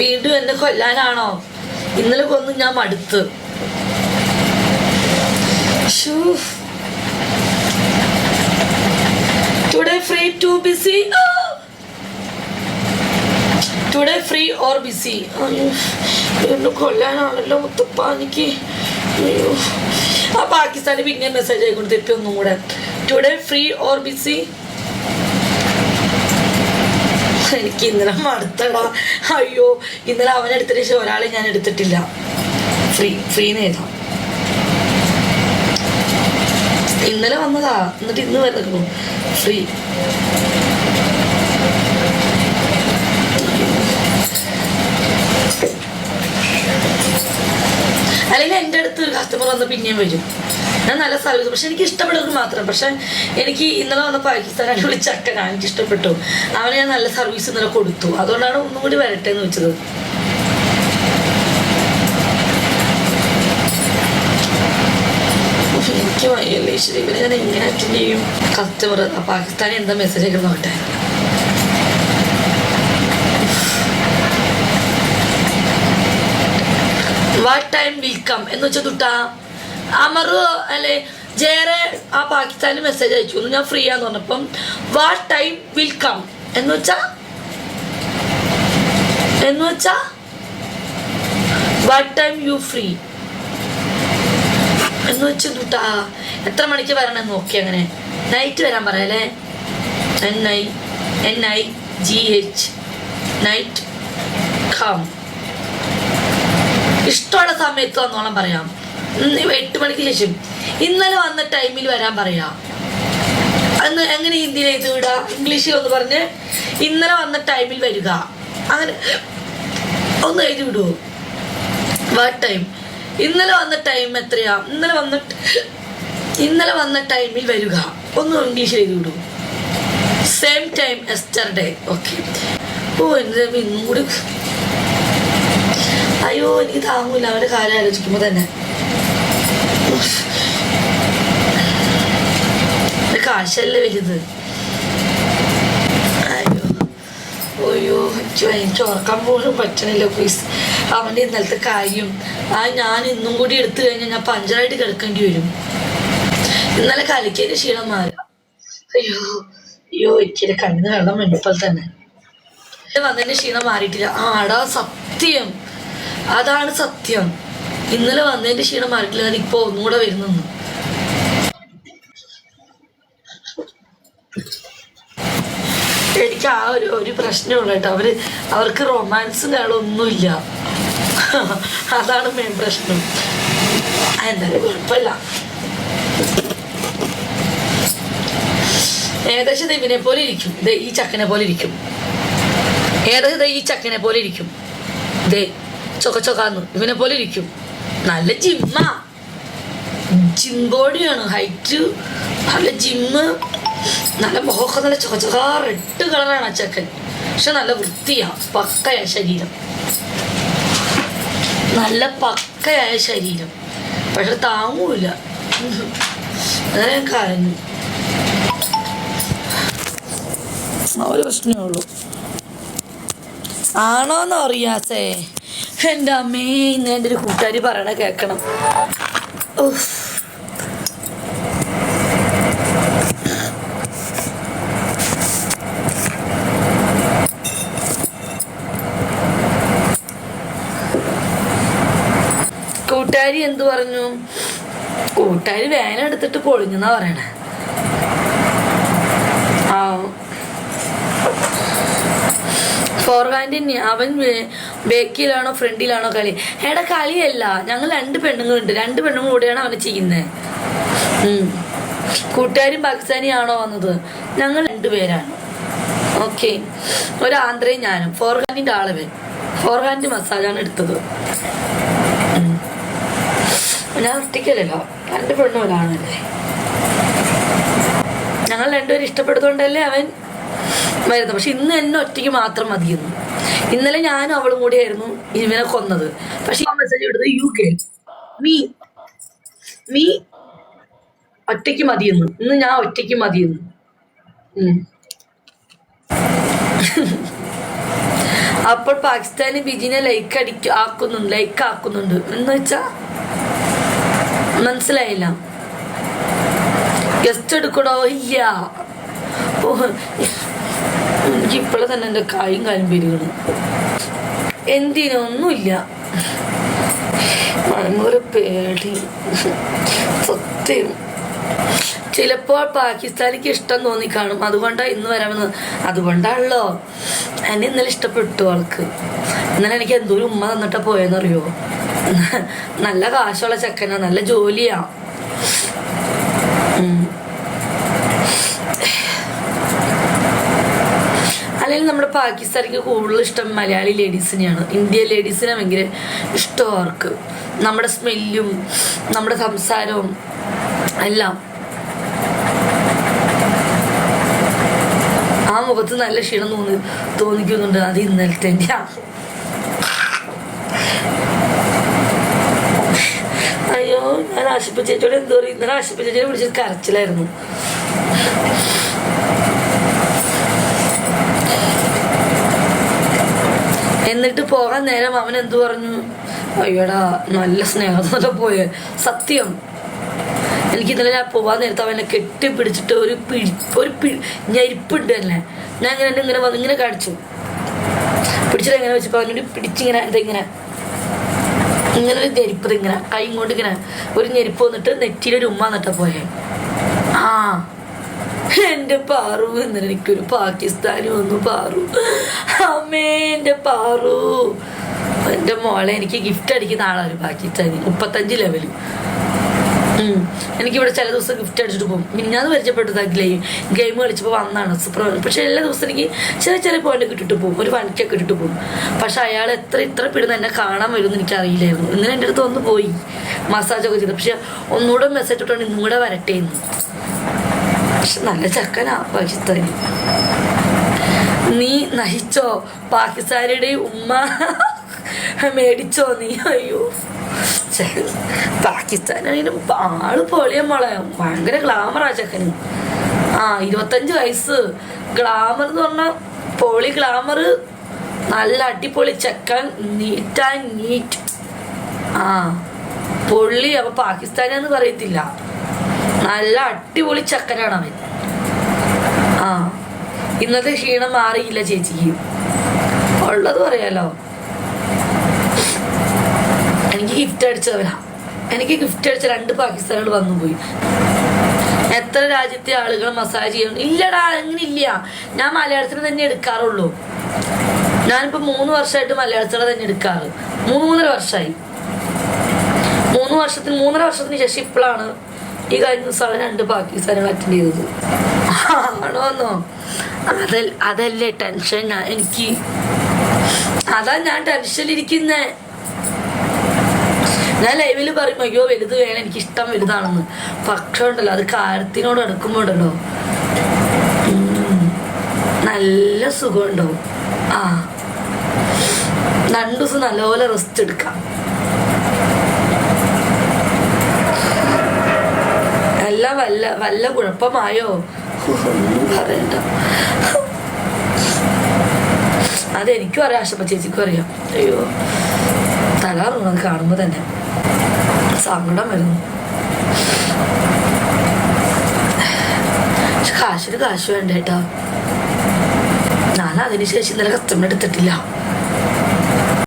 വീണ്ടും എന്നെ കൊല്ലാനാണോ? ഇന്നലെ കൊന്നു ഞാൻ മടുത്ത്. ടുഡേ ഫ്രീ ഓർ ബിസി എന്നെ കൊല്ലാനാണല്ലോ മുത്തപ്പ. ആ പാകിസ്ഥാന് പിന്നെ മെസ്സേജ് ആയിക്കൊണ്ട് തെറ്റി ഒന്നും കൂടെ ടുഡേ ഫ്രീ ഓർ ബിസി എനിക്ക് ഇന്നലെ മടുത്തടാ. അയ്യോ ഇന്നലെ അവൻ എടുത്തിട്ട് ശേഷം ഒരാളെ ഞാൻ എടുത്തിട്ടില്ല. ഫ്രീ ഫ്രീന്ന് എഴുതാം. ഇന്നലെ വന്നതാ. എന്നിട്ട് ഇന്ന് വരുന്നു ഫ്രീ. അല്ലെങ്കിൽ എന്റെ അടുത്ത് ഒരു കസ്റ്റമർ വന്ന് പിന്നെയും വരും. ഞാൻ നല്ല സർവീസ് പക്ഷെ എനിക്ക് ഇഷ്ടപ്പെടുന്നത് മാത്രം. പക്ഷെ എനിക്ക് ഇന്നലെ വന്ന പാകിസ്ഥാൻ അടിപൊളി ചക്കനാ എനിക്ക് ഇഷ്ടപ്പെട്ടു. അവന് ഞാൻ നല്ല സർവീസ് ഇന്നലെ കൊടുത്തു. അതുകൊണ്ടാണ് ഒന്നും കൂടി വരട്ടെ എന്ന് വെച്ചത്. എനിക്ക് വയ്യല്ലേ. ശരി ഇവരെ ഞാൻ എങ്ങനെ അറ്റൻഡ് ചെയ്യും? കസ്റ്റമർ പാകിസ്ഥാനി എന്താ മെസ്സേജ് ഒക്കെ നോക്കട്ടെ. വാട്ട് ടൈം വിൽക്കം എന്ന് വെച്ചാൽ തുട്ടാ അമറു അല്ലെ ജേറെ ആ പാകിസ്ഥാനിൽ മെസ്സേജ് അയച്ചു. ഞാൻ ഫ്രീ ആന്ന് പറഞ്ഞപ്പം വാട്ട് ടൈം വിൽക്കം എന്ന് വെച്ചാ എന്ന് വെച്ചാ വാട്ട് ടൈം യു ഫ്രീ എന്ന് വെച്ച് തുട്ടാ എത്ര മണിക്ക് വരണം നോക്കി അങ്ങനെ. നൈറ്റ് വരാൻ പറയല്ലേ N I N I G H night come ഇഷ്ടമുള്ള സമയത്ത് വന്നോളം പറയാം. എട്ട് മണിക്ക് ശേഷം. ഇന്നലെ വന്ന ടൈമിൽ വരാൻ പറയാം. അന്ന് എങ്ങനെ ഹിന്ദിയിൽ എഴുതി വിടുക ഇംഗ്ലീഷിൽ ഒന്ന് പറഞ്ഞ് ഇന്നലെ വന്ന ടൈമിൽ വരിക. അങ്ങനെ ഒന്ന് എഴുതി വിടുവോ വാട്ട് ടൈം ഇന്നലെ വന്ന ടൈം എത്രയാ? ഇന്നലെ വന്ന ഇന്നലെ വന്ന ടൈമിൽ വരിക. ഒന്ന് ഇംഗ്ലീഷിൽ എഴുതി വിടൂ. സെയിം ടൈം എസ്റ്റർഡേ ഓക്കെ ഓ എന്റെ ഇന്നും കൂടി അയ്യോ എനിക്ക് താങ്ങൂല. അവന്റെ കാര്യം ആലോചിക്കുമ്പോ തന്നെ. കാശല്ലേ വലുത്. അയ്യോ. അയ്യോ എനിക്ക് ഓർക്കാൻ പോലും പറ്റണില്ല പ്ലീസ് അവന്റെ ഇന്നലത്തെ കാര്യം. ആ ഞാൻ ഇന്നും കൂടി എടുത്തു കഴിഞ്ഞാൽ ഞാൻ പഞ്ചറായിട്ട് കിടക്കേണ്ടി വരും. ഇന്നലെ കലക്കിയതിന്റെ ക്ഷീണം മാറി. അയ്യോ അയ്യോ എനിക്ക് കണ്ണിന് വെള്ളം വേണ്ടപ്പോൾ തന്നെ. വന്നതിന്റെ ക്ഷീണം മാറിയിട്ടില്ല. ആടാ സത്യം. അതാണ് സത്യം. ഇന്നലെ വന്നതിന്റെ ക്ഷീണം മാറിയിട്ടില്ല. ഇപ്പൊ ഒന്നുകൂടെ വരുന്നു എനിക്ക് ആ ഒരു ഒരു പ്രശ്നമുള്ള കേട്ടോ. അവർ അവർക്ക് റൊമാൻസും ഒന്നുമില്ല അതാണ് മെയിൻ പ്രശ്നം. എന്തായാലും കുഴപ്പമില്ല. ഏകദേശം ഇവനെ പോലെ ഇരിക്കും. ഇത് ഈ ചക്കനെ പോലെ ഇരിക്കും. ഏകദേശം ഈ ചക്കനെ പോലെ ഇരിക്കും. ദേ ചൊക്ക ചൊക്കാന്ന് ഇവനെ പോലെ ഇരിക്കും. നല്ല ജിമ്മ ജിം ബോഡിയാണ് ഹൈറ്റ് നല്ല ജിമ്മ് നല്ല മുഖമൊക്കെ നല്ല ചൊക്ക ചൊക്ക റെഡ് കളറാണ് ആ ചെക്കൻ. പക്ഷെ നല്ല വൃത്തിയാ. പക്കയായ ശരീരം. നല്ല പക്കയായ ശരീരം. പക്ഷെ താങ്ങൂല. അങ്ങനെ ഞാൻ കരഞ്ഞു. ആ ഒരു പ്രശ്നമേ ഉള്ളൂ. ആണോന്ന് അറിയാസേ എന്റെ അമ്മേ ഇന്ന് എന്റെ ഒരു കൂട്ടുകാരി പറയണ കേൾക്കണം കൂട്ടുകാരി എന്തു പറഞ്ഞു? കൂട്ടുകാരി വേന എടുത്തിട്ട് പൊളിഞ്ഞെന്നാ പറയണേ. ആ. ഫോർഹാൻഡിന് അവൻ ബേക്കിലാണോ ഫ്രണ്ടിലാണോ കളി? എടാ കളിയല്ല. ഞങ്ങൾ രണ്ട് പെണ്ണുങ്ങളുണ്ട്. രണ്ട് പെണ്ണുങ്ങൾ കൂടെയാണ് അവനെ ചെയ്യുന്നത് കൂട്ടുകാരും പാകിസ്ഥാനിയാണോ വന്നത്? ഞങ്ങൾ രണ്ടുപേരാണ് ഓക്കെ. ഒരു ആന്ധ്രയും ഞാനും. ഫോർഹാൻഡിന്റെ ആളവൻ ഫോർഹാൻഡ് മസാജാണ് എടുത്തത്. ഞാൻ ഒറ്റയ്ക്കല്ലല്ലോ. രണ്ട് പെണ്ണും ഒരാണല്ലേ. ഞങ്ങൾ രണ്ടുപേരും ഇഷ്ടപ്പെടുന്നതുകൊണ്ടല്ലേ അവൻ വരുന്നത്. പക്ഷെ ഇന്ന് എന്നെ ഒറ്റയ്ക്ക് മാത്രം മതിയെന്നു. ഇന്നലെ ഞാനും അവളും കൂടിയായിരുന്നു ഇവനെ കൊന്നത്. പക്ഷെ ആ മെസ്സേജ് എടുത്തത് യു കെ മീ മീ ഒറ്റയ്ക്ക് മതിയെന്ന്. ഇന്ന് ഞാൻ ഒറ്റയ്ക്ക് മതിയെന്ന്. അപ്പോൾ പാകിസ്ഥാന് ബിജിനെ ലൈക്ക് അടിക്ക ആക്കുന്നുണ്ട് ലൈക്ക് ആക്കുന്നുണ്ട്. എന്ന് വെച്ചാ? മനസ്സിലായില്ല. ഗസ്റ്റ് എടുക്കണോ? ഇല്ല. ഓ എനിക്ക് ഇപ്പോഴും തന്നെ എന്റെ കായും കാലും പിരികണം എന്തിനൊന്നുമില്ല ഭയങ്കര പേടി. സത്യം. ചിലപ്പോൾ പാകിസ്ഥാനിക്ക് ഇഷ്ടം തോന്നി കാണും. അതുകൊണ്ടാണ് ഇന്ന് വരാമെന്ന് അതുകൊണ്ടാണല്ലോ. എന്നെ ഇന്നലെ ഇഷ്ടപ്പെട്ടു ആൾക്ക്. ഇന്നലെ എനിക്ക് എന്തോരം ഉമ്മ തന്നിട്ടാ പോയെന്നറിയോ? നല്ല കാശുള്ള ചെക്കനാ. നല്ല ജോലിയാ ഉം. അല്ലെങ്കിൽ നമ്മുടെ പാകിസ്ഥാനിക്ക് കൂടുതൽ ഇഷ്ടം മലയാളി ലേഡീസിനെയാണ്. ഇന്ത്യൻ ലേഡീസിനെ ഭയങ്കര ഇഷ്ടം അവർക്ക്. നമ്മുടെ സ്മെല്ലും നമ്മുടെ സംസാരവും എല്ലാം. ആ മുഖത്ത് നല്ല ക്ഷീണം തോന്നി തോന്നിക്കുന്നുണ്ട്. അത് ഇന്നലത്തെ അയ്യോ ഞാൻ ആശുപത്രി ചേച്ചിയോട് എന്തോ ഇന്നലെ ആശുപത്രി ചേച്ചിയെ വിളിച്ചത് കരച്ചിലായിരുന്നു. എന്നിട്ട് പോകാൻ നേരം അവൻ എന്തു പറഞ്ഞു? അയ്യടാ നല്ല സ്നേഹത്തോടെ പോയ. സത്യം. എനിക്ക് ഇന്നലെ ഞാൻ പോവാൻ നേരത്തെ അവനെ കെട്ടിപ്പിടിച്ചിട്ട് ഒരു പിടി ഒരു പി ഞരിപ്പുണ്ട് തന്നെ ഞാൻ ഇങ്ങനെ ഇങ്ങനെ വന്ന് ഇങ്ങനെ കാണിച്ചു. പിടിച്ചിട്ട് എങ്ങനെ വെച്ചപ്പോൾ അവനോട് പിടിച്ചിങ്ങനെ ഇതെങ്ങനെ ഇങ്ങനെ. ഒരു ഞെരിപ്പ് ഇങ്ങനെ കൈ കൊണ്ട് ഇങ്ങനെ. ഒരു ഞെരിപ്പ് വന്നിട്ട് നെറ്റിയിലൊരു ഉമ്മ എന്നിട്ടാ പോയെ. ആ. എന്റെ പാറു എന്ന് എനിക്കൊരു പാകിസ്ഥാനി വന്നു പാറു. അമ്മേ എന്റെ പാറു. എന്റെ മോളെ എനിക്ക് ഗിഫ്റ്റ് അടിക്കുന്ന ആളാണ് പാകിസ്ഥാനി. മുപ്പത്തഞ്ച് ലെവൽ. എനിക്കിവിടെ ചില ദിവസം ഗിഫ്റ്റ് അടിച്ചിട്ട് പോകും. മിനിഞ്ഞാന്ന് പരിചയപ്പെട്ടതാ ഗെയിം ഗെയിം കളിച്ചപ്പോൾ വന്നാണ് സൂപ്പർ പക്ഷെ എല്ലാ ദിവസവും എനിക്ക് ചെറിയ ചെറിയ പോയിന്റ് ഇട്ടിട്ട് പോകും. ഒരു വണിക്കൊക്കെ ഇട്ടിട്ട് പോകും. പക്ഷെ അയാൾ എത്ര ഇത്ര പിടുന്ന എന്നെ കാണാൻ വരുമെന്ന് എനിക്ക് അറിയില്ലായിരുന്നു ഇന്നലെ എന്റെ അടുത്ത് വന്ന് പോയി. മസാജൊക്കെ ചെയ്തു. പക്ഷെ ഒന്നുകൂടെ മെസ്സേജ് ഇട്ടോണ്ട് ഇന്നും കൂടെ വരട്ടെ എന്ന്. പക്ഷെ നല്ല ചക്കനാ പാകിസ്ഥാനി നീ നഹിച്ചോ? പാകിസ്ഥാനിയുടെ ഉമ്മ മേടിച്ചോ നീ? അയ്യോ. പാകിസ്ഥാനാണെങ്കിലും ആൾ പൊളിയ മോളെ. ഭയങ്കര ഗ്ലാമറാ ചക്കന്. ആ ഇരുപത്തഞ്ച് വയസ്സ്. ഗ്ലാമർ എന്ന് പറഞ്ഞാൽ പൊളി ഗ്ലാമർ നല്ല അടിപൊളി ചെക്കൻ. നീറ്റ് നീറ്റ് ആ പൊള്ളി. അപ്പൊ പാകിസ്ഥാനെന്ന് പറയത്തില്ല. നല്ല അടിപൊളി ചക്കനാണ് അവൻ. ആ ഇന്നത്തെ ക്ഷീണം മാറിയില്ല ചേച്ചിക്ക്. ഉള്ളത് പറയാലോ. എനിക്ക് ഗിഫ്റ്റ് അടിച്ചവരാ എനിക്ക് ഗിഫ്റ്റ് അടിച്ച രണ്ട് പാകിസ്ഥാനുകൾ വന്നു പോയി. എത്ര രാജ്യത്തെ ആളുകൾ മസാജ് ചെയ്യണം. ഇല്ലടാ അങ്ങനെ ഇല്ല. ഞാൻ മലയാളത്തിന് തന്നെ എടുക്കാറുള്ളൂ. ഞാനിപ്പോ മൂന്ന് വർഷമായിട്ട് മലയാളത്തിലെ തന്നെ എടുക്കാറ്. മൂന്ന് മൂന്നര വർഷമായി മൂന്ന് വർഷത്തിന് മൂന്നര വർഷത്തിന് ശേഷം ഇപ്പോഴാണ് ഈ കഴിഞ്ഞ ദിവസമാണ് രണ്ട് പാകിസ്ഥാനുകൾ അറ്റൻഡ് ചെയ്തത്. ആണോന്നോ അതൽ അതല്ലേ ടെൻഷൻ എനിക്ക്. അതാ ഞാൻ ടെൻഷനിലിരിക്കുന്നേ ഞാൻ ലൈവിൽ പറയും അയ്യോ വലുത് വേണം എനിക്ക് ഇഷ്ടം വലുതാണെന്ന്. പക്ഷെ ഉണ്ടല്ലോ അത് കാര്യത്തിനോട് അടുക്കുമ്പോ ഉണ്ടല്ലോ. നല്ല സുഖം ഉണ്ടാവും ആ. രണ്ടു ദിവസം നല്ലപോലെ റെസ്റ്റ് എടുക്കാം. എല്ലാം വല്ല വല്ല കുഴപ്പമായോ? പറയണ്ട അതെനിക്കും അറിയാം ആശപ്പ ചേച്ചിക്കും അറിയാം. അയ്യോ തലാറുള്ളത് കാണുമ്പോ തന്നെ സങ്കടം വരുന്നു. കാശിന് കാശ് വേണ്ട കേട്ടോ ഞാൻ അതിനുശേഷം ഇന്നലെ കസ്റ്റമർ എടുത്തിട്ടില്ല.